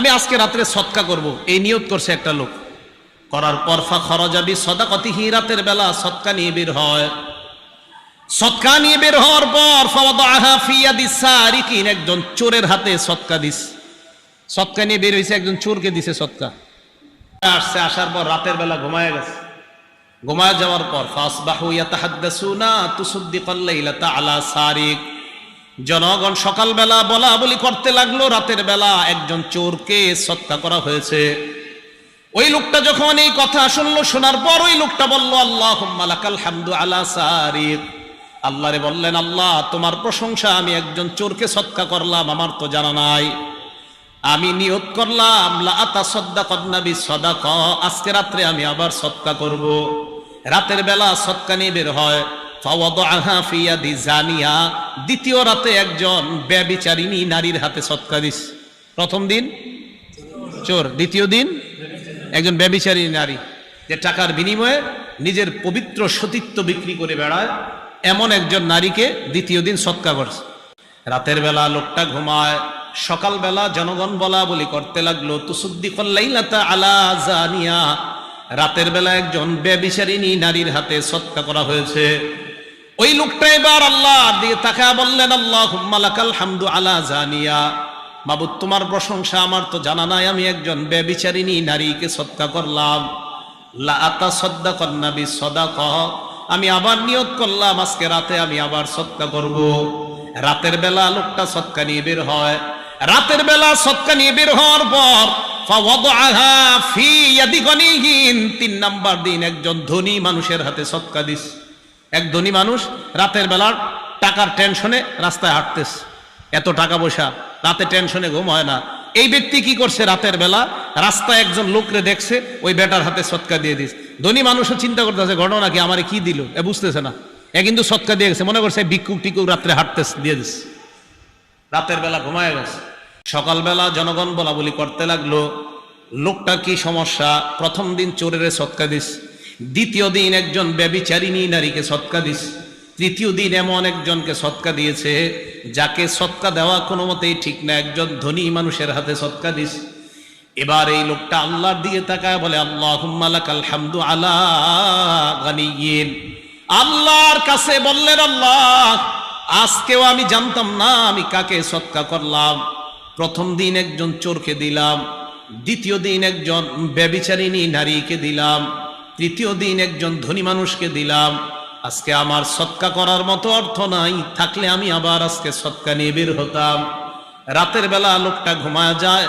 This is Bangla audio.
আমি আজকে রাত্রে সৎকা করব। এই নিয়ত করছে একটা লোক। করার পর ফা খরজাবি সদাকতিহি, রাতের বেলা সৎকা নিয়ে বের হয়। সৎকা নিয়ে বের হওয়ার পর একজন চোরের হাতে সৎকা দিস। সৎকা নিয়ে বের হয়েছে একজন চোরকে দিছে সৎকা। আসছে, আসার পর রাতের বেলা ঘুমায় গেছে। ঘুমায় যাওয়ার পর ফাসবাহু ইয়াতাহাদ্দাসুনা তুসদ্দিকাল লাইলাতা আলা সারিক। জনগণ সকালবেলা বলা বলি করতে লাগল, রাতের বেলা একজন চোরকে সৎকা করা হয়েছে। ওই লোকটা যখন এই কথা শুনলো, শোনার পর ওই লোকটা বলল আল্লাহ হামদু আলা সারিক। আল্লাহরে বললেন, আল্লাহ, তোমার প্রশংসা, আমি একজন চোরকে সৎকা করলাম, আমার তো জানা নাই। আমি নিয়ত করলাম সদ্দা কদনাবি সদাক। আজকে রাত্রে আমি আবার সৎকা করব। রাতের বেলা সৎকা নিয়ে বের হয়। দ্বিতীয় রাতে একজন ব্যবিচারিণী নারীর হাতে সৎকা দিস। প্রথম দিন? চোর। দ্বিতীয় দিন? একজন ব্যবিচারী নারী যে টাকার বিনিময়ে নিজের পবিত্র সতীত্ব বিক্রি করে বেড়ায়, এমন একজন নারীকে দ্বিতীয় দিন সৎকা করছে। রাতের বেলা লোকটা ঘুমায়, সকালবেলা জনগণ বলা বলি করতে লাগল তুসুদ্দি কল্লাইলাতা আলা জানিয়া। রাতের বেলা একজন ব্যবিচারিণী নারীর হাতে সৎকা করা হয়েছে। ওই লোকটা এবার আল্লাহ দিয়ে তাকে বললেন আল্লাহ মালাকাল হামদু আলা জানিয়া। বাবু তোমার প্রশংসা আমার তো জানা নাই, আমি একজন ব্যবিচারিণী, নারীকে সৎকা করলাম। লা আতা সদ্দা কন্নাবি সদা কহ আমি আবার নিয়ত করলাম, আজকে রাতে আমি আবার সৎকা করব। রাতের বেলা লোকটা সৎকা নিয়ে বের হয়। রাতের বেলা সৎকা নিয়ে বের হওয়ার পর তিন নাম্বার দিন একজন ধনী মানুষের হাতে সৎকা দিস। এক ধনী মানুষ রাতের বেলার টাকার টেনশনে রাস্তায় হাঁটতেছে। এত টাকা পয়সা, রাতে টেনশনে ঘুম হয় না। এই ব্যক্তি কি করছে রাতের বেলা? রাস্তায় একজন লোকরে দেখছে, ওই বেটার হাতে সৎকা দিয়ে দিস ধনী মানুষও চিন্তা করতেছে, ঘটনা কি? আমারে কি দিল? এ বুঝতেছে না। এ কিন্তু সৎকা দিয়ে গেছে। মনে করছে ভিক্ষুক টিকুক রাত্রে হাঁটতেছে, দিয়ে দিস রাতের বেলা ঘুমায় গেছে। সকালবেলা জনগণ বলা বলি করতে লাগল, লোকটা কি সমস্যা? প্রথম দিন চোরের সৎকা দিস দ্বিতীয় দিন একজন ব্যবিচারিণী নারীকে সৎকা দিস। তৃতীয় দিন এমন একজনকে সৎকা দিয়েছে, যাকে সৎকা দেওয়া কোনো মতেই ঠিক না। একজন ধনী মানুষের হাতে সৎকা দিস। এবার এই লোকটা আল্লাহর দিকে তাকায়, বলে আল্লাহ হামদু আলা গানিয়িন আল্লাহর কাছে বললেন, আল্লাহ, আজকেও আমি জানতাম না আমি কাকে সৎকা করলাম। প্রথম দিন একজন চোরকে দিলাম, দ্বিতীয় দিন একজন ব্যবিচারিণী নারীকে দিলাম। তৃতীয় দিন একজন ধনী মানুষকে দিলাম। আজকে আমার সৎকা করার মতো অর্থ নাই। থাকলে আমি আবার আজকে সৎকা নিয়ে বের হতাম। রাতের বেলা লোকটা ঘুমায় যায়